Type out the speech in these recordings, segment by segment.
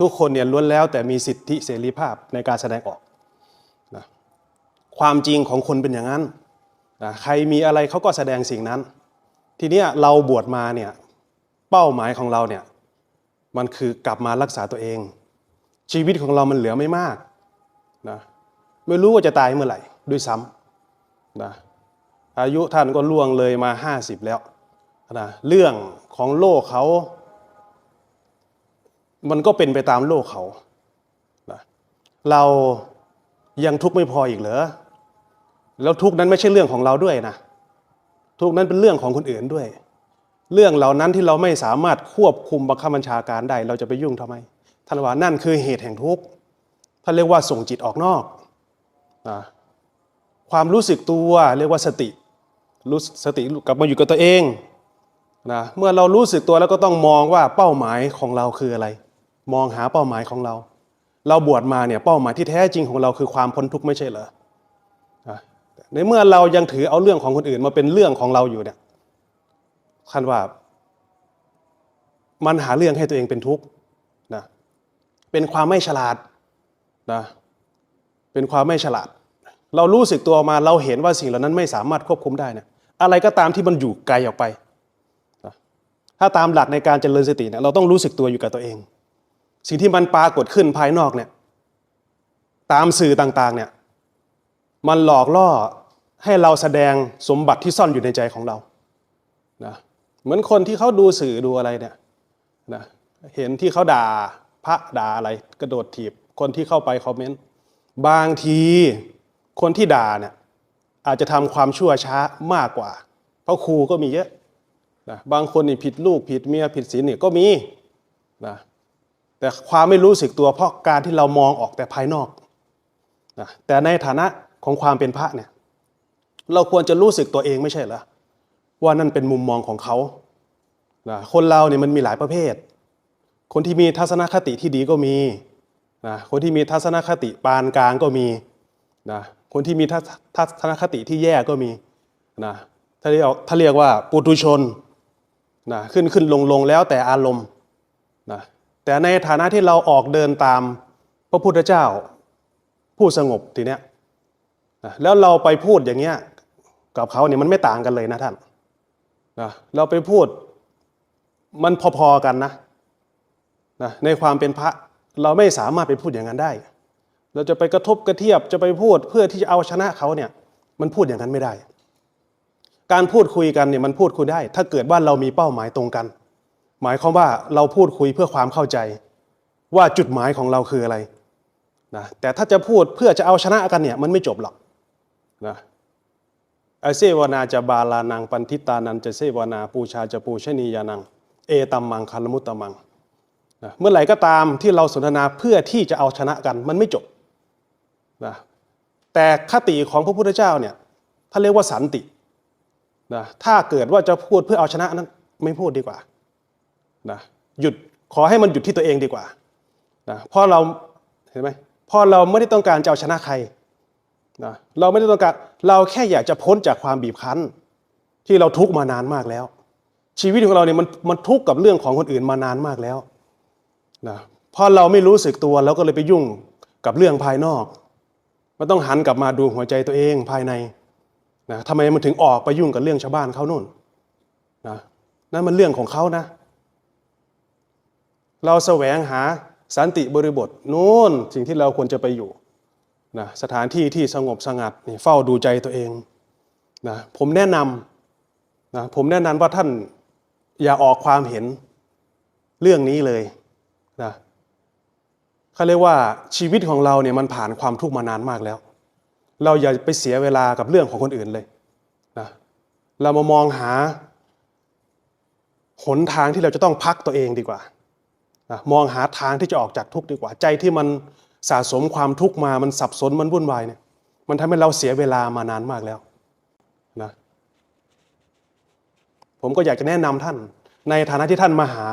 ทุกคนเนี่ยล้วนแล้วแต่มีสิทธิเสรีภาพในการแสดงออกนะความจริงของคนเป็นอย่างนั้นนะใครมีอะไรเขาก็แสดงสิ่งนั้น ทีนี้เราบวชมาเนี่ยเป้าหมายของเราเนี่ยมันคือกลับมารักษาตัวเอง ชีวิตของเรามันเหลือไม่มากนะไม่รู้ว่าจะตายเมื่อไหร่ด้วยซ้ำนะอายุท่านก็ล่วงเลยมา 50 แล้วนะเรื่องของโลกเขา มันก็เป็นไปตามโลกเขานะเรายังทุกข์ไม่พออีกเหรอแล้วทุกข์นั้นไม่ใช่เรื่องของเราด้วยนะทุกข์นั้นเป็นเรื่องของคนอื่นด้วย เรื่องเหล่านั้นที่เราไม่สามารถควบคุมบังคับบัญชาการได้ เราจะไปยุ่งทำไมท่านว่านั่นคือเหตุแห่งทุกข์ท่านเรียกว่าส่งจิตออกนอกนะความรู้สึกตัวเรียกว่าสติรู้สติกลับมาอยู่กับตัวเองนะเมื่อเรารู้สึกตัวแล้วก็ต้องมองว่าเป้าหมายของเราคืออะไร มองหาเป้าหมายของเรา เราบวชมาเนี่ยเป้าหมายที่แท้จริงของเราคือความพ้นทุกข์ไม่ใช่เหรอในเมื่อเรายังถือเอาเรื่องของคนอื่นมาเป็นเรื่องของเราอยู่เนี่ยคันว่า มันหาเรื่องให้ตัวเองเป็นทุกข์นะเป็นความไม่ฉลาดนะเป็นความไม่ฉลาด เรารู้สึกตัวมาเราเห็นว่าสิ่งเหล่านั้นไม่สามารถควบคุมได้เนี่ยอะไรก็ตามที่มันอยู่ไกลออกไปนะถ้าตามหลักในการเจริญสติเนี่ยเราต้องรู้สึกตัวอยู่กับตัวเอง สิ่งที่มันปรากฏขึ้นภายนอกเนี่ยตามสื่อต่างๆเนี่ยมันหลอกล่อให้เราแสดงสมบัติที่ซ่อนอยู่ในใจของเรานะเหมือนคนที่เขาดูสื่อดูอะไรเนี่ยนะเห็นที่เขาด่าพระด่าอะไรกระโดดถีบคนที่เข้าไปคอมเมนต์บางทีคนที่ด่าเนี่ยอาจจะทำความชั่วช้ามากกว่า เพราะครูก็มีเยอะนะบางคนนี่ผิดลูกผิดเมียผิดศีลเนี่ยก็มีนะ แต่ความไม่รู้สึกตัวเพราะการที่เรามองออกแต่ภายนอกนะแต่ในฐานะของความเป็นพระเนี่ยเราควรจะรู้สึกตัวเองไม่ใช่เหรอว่านั่นเป็นมุมมองของเขานะคนเราเนี่ยมันมีหลายประเภท คนที่มีทัศนคติที่ดีก็มีนะคนที่มีทัศนคติปานกลางก็มีนะคนที่มีทัศนคติที่แย่ก็มีนะถ้าเรียกถ้าเรียกว่าปุถุชนนะขึ้นขึ้นลงลงแล้วแต่อารมณ์นะ แต่ในฐานะที่เราออกเดินตามพระพุทธเจ้า ผู้สงบทีเนี้ยแล้วเราไปพูดอย่างเงี้ยกับเขาเนี่ยมันไม่ต่างกันเลยนะท่านนะเราไปพูดมันพอๆกันนะนะในความเป็นพระเราไม่สามารถไปพูดอย่างนั้นได้ เราจะไปกระทบกระเทียบจะไปพูดเพื่อที่จะเอาชนะเขาเนี่ยมันพูดอย่างนั้นไม่ได้ การพูดคุยกันเนี่ยมันพูดคุยได้ ถ้าเกิดว่าเรามีเป้าหมายตรงกัน หมายความว่าเราพูดคุยเพื่อความเข้าใจ ว่าจุดหมายของเราคืออะไรนะแต่ถ้าจะพูดเพื่อจะเอาชนะกันเนี่ยมันไม่จบหรอกนะอเซวนาจะบาลานังปันทิตานันจะเซวนาปูชาจะปูชนียานัง เอตัมมังคารมุตตมังนะเมื่อไหร่ก็ตามที่เราสนทนาเพื่อที่จะเอาชนะกันมันไม่จบนะแต่คติของพระพุทธเจ้าเนี่ยท่านเรียกว่าสันตินะถ้าเกิดว่าจะพูดเพื่อเอาชนะนั้นไม่พูดดีกว่า นะหยุดขอให้มันหยุดที่ตัวเองดีกว่านะเพราะเราเห็นไหมเพราะเราไม่ได้ต้องการจะเอาชนะใครนะเราไม่ได้ต้องการเราแค่อยากจะพ้นจากความบีบคั้น ที่เราทุกมานานมากแล้ว ชีวิตของเราเนี่ยมันมันทุกข์กับเรื่องของคนอื่นมานานมากแล้วนะพอเราไม่รู้สึกตัวเราก็เลยไปยุ่งกับเรื่องภายนอก มันต้องหันกลับมาดูหัวใจตัวเองภายในนะทำไมมันถึงออกไปยุ่งกับเรื่องชาวบ้านเขาโน่นนะนั่นมันเรื่องของเขานะ เราแสวงหาสันติบริบทนู่นสิ่งที่เราควรจะไปอยู่นะสถานที่ที่สงบสงัดนี่เฝ้าดูใจตัวเองนะผมแนะนำนะผมแนะนำว่าท่านอย่าออกความเห็นเรื่องนี้เลยนะเขาเรียกว่าชีวิตของเราเนี่ยมันผ่านความทุกข์มานานมากแล้ว เราอย่าไปเสียเวลากับเรื่องของคนอื่นเลยนะเรามามองหาหนทางที่เราจะต้องพักตัวเองดีกว่า นะมองหาทางที่จะออกจากทุกข์ดีกว่าใจที่มันสะสมความทุกข์มามันสับสนมันวุ่นวายเนี่ยมันทำให้เราเสียเวลามานานมากแล้วนะผมก็อยากจะแนะนำท่าน ในฐานะที่ท่านมาหา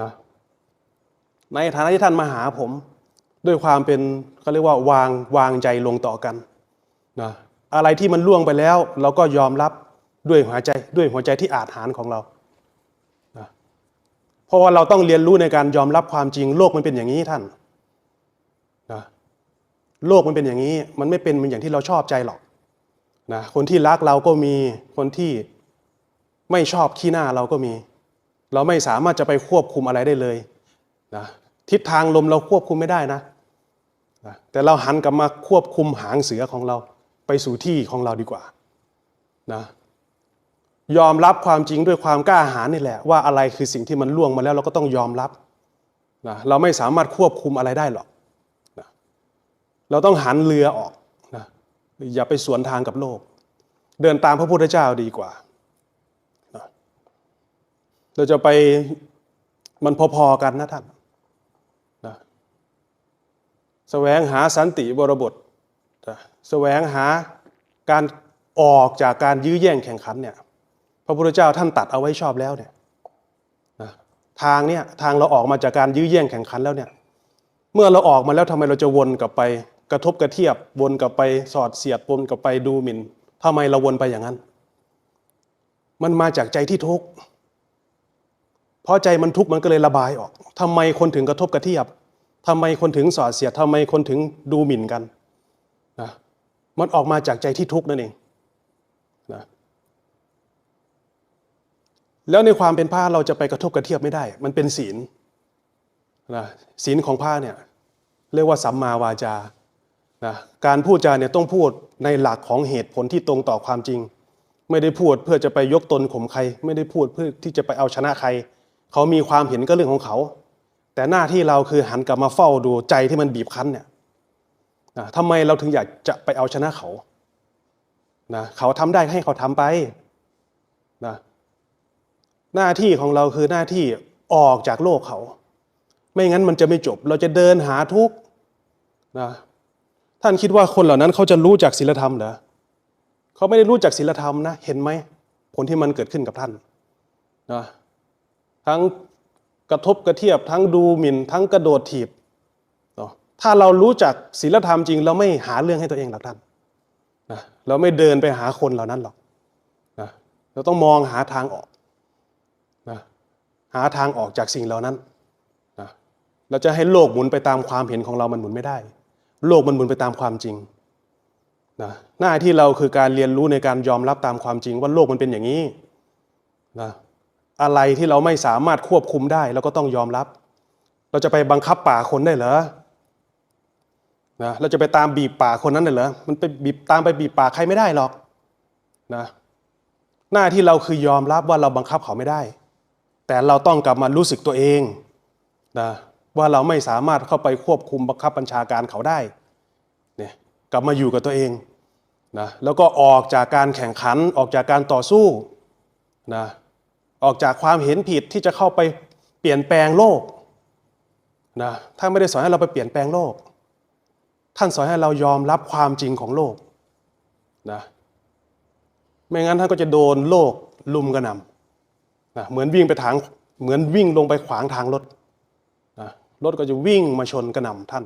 นะในฐานะที่ท่านมาหาผม ด้วยความเป็นเขาเรียกว่าวางวางใจลงต่อกันนะอะไรที่มันล่วงไปแล้ว เราก็ยอมรับด้วยหัวใจด้วยหัวใจที่อาจหารของเรา เพราะว่าเราต้องเรียนรู้ในการยอมรับความจริง โลกมันเป็นอย่างนี้ท่านนะโลกมันเป็นอย่างนี้ มันไม่เป็นมือนอย่างที่เราชอบใจหรอกนะคนที่รักเราก็มีคนที่ไม่ชอบขี้หน้าเราก็มี เราไม่สามารถจะไปควบคุมอะไรได้เลยนะทิศทางลมเราควบคุมไม่ได้นะนะแต่เราหันกลับมาควบคุมหางเสือของเราไปสู่ที่ของเราดีกว่านะ ยอมรับความจริงด้วยความกล้าหาญนี่แหละ ว่าอะไรคือสิ่งที่มันล่วงมาแล้วเราก็ต้องยอมรับนะเราไม่สามารถควบคุมอะไรได้หรอกนะเราต้องหันเรือออกนะอย่าไปสวนทางกับโลก เดินตามพระพุทธเจ้าดีกว่าเราจะไปมันพอๆกันนะท่านนะแสวงหาสันติบรบทนะแสวงหาการออกจากการยื้อแย่งแข่งขันเนี่ย ระพุทธเจ้าท่านตัดเอาไว้ชอบแล้วเนี่ยนะทางเนี่ยทางเราออกมาจากการยื้อแย่งแข่งขันแล้วเนี่ย เมื่อเราออกมาแล้วทำไมเราจะวนกลับไปกระทบกระเทียบวนกลับไปสอดเสียดวนกลับไปดูหมิ่นทำไมเราวนไปอย่างนั้น มันมาจากใจที่ทุกข์เพราะใจมันทุกข์มันก็เลยระบายออกทำไมคนถึงกระทบกระเทียบทำไมคนถึงสอดเสียดทำไมคนถึงดูหมิ่นกันนะมันออกมาจากใจที่ทุกข์นั่นเองนะ แล้วในความเป็นพระเราจะไปกระทบกระเทียบไม่ได้ มันเป็นศีลนะศีลของพระเนี่ยเรียกว่าสัมมาวาจานะการพูดจาเนี่ยต้องพูดในหลักของเหตุผลที่ตรงต่อความจริง ไม่ได้พูดเพื่อจะไปยกตนข่มใคร ไม่ได้พูดเพื่อที่จะไปเอาชนะใคร เขามีความเห็นก็เรื่องของเขา แต่หน้าที่เราคือหันกลับมาเฝ้าดูใจที่มันบีบคั้นเนี่ยนะทำไมเราถึงอยากจะไปเอาชนะเขานะเขาทำได้ให้เขาทำไป หน้าที่ของเราคือหน้าที่ออกจากโลกเขา ไม่งั้นมันจะไม่จบ เราจะเดินหาทุกข์นะท่านคิดว่าคนเหล่านั้นเขาจะรู้จากศีลธรรมเหรอเขาไม่ได้รู้จักศีลธรรมนะ เห็นไหมผลที่มันเกิดขึ้นกับท่านนะทั้งกระทบกระเทียบ ทั้งดูหมิ่น ทั้งกระโดดถีบนะถ้าเรารู้จักศีลธรรมจริง เราไม่หาเรื่องให้ตัวเองหรอกท่านนะเราไม่เดินไปหาคนเหล่านั้นหรอกนะเราต้องมองหาทางออก หาทางออกจากสิ่งเหล่านั้นนะเราจะให้โลกหมุนไปตามความเห็นของเรามันหมุนไม่ได้ โลกมันหมุนไปตามความจริงนะหน้าที่เราคือการเรียนรู้ในการยอมรับตามความจริงว่าโลกมันเป็นอย่างนี้นะอะไรที่เราไม่สามารถควบคุมได้เราก็ต้องยอมรับ เราจะไปบังคับป่าคนได้เหรอนะเราจะไปตามบีบป่าคนนั้นได้เหรอมันไปบีบตามไปบีบป่าใครไม่ได้หรอกนะหน้าที่เราคือยอมรับว่าเราบังคับเขาไม่ได้ แต่เราต้องกลับมารู้สึกตัวเองนะว่าเราไม่สามารถเข้าไปควบคุมบังคับบัญชาการเขาได้เนี่ยกลับมาอยู่กับตัวเองนะแล้วก็ออกจากการแข่งขันออกจากการต่อสู้นะออกจากความเห็นผิดที่จะเข้าไปเปลี่ยนแปลงโลกนะท่านไม่ได้สอนให้เราไปเปลี่ยนแปลงโลก ท่านสอนให้เรายอมรับความจริงของโลกนะไม่งั้นท่านก็จะโดนโลกลุมกระหน่ำ นะเหมือนวิ่งไปทางเหมือนวิ่งลงไปขวางทางรถนะรถก็จะวิ่งมาชนกระหน่ำท่าน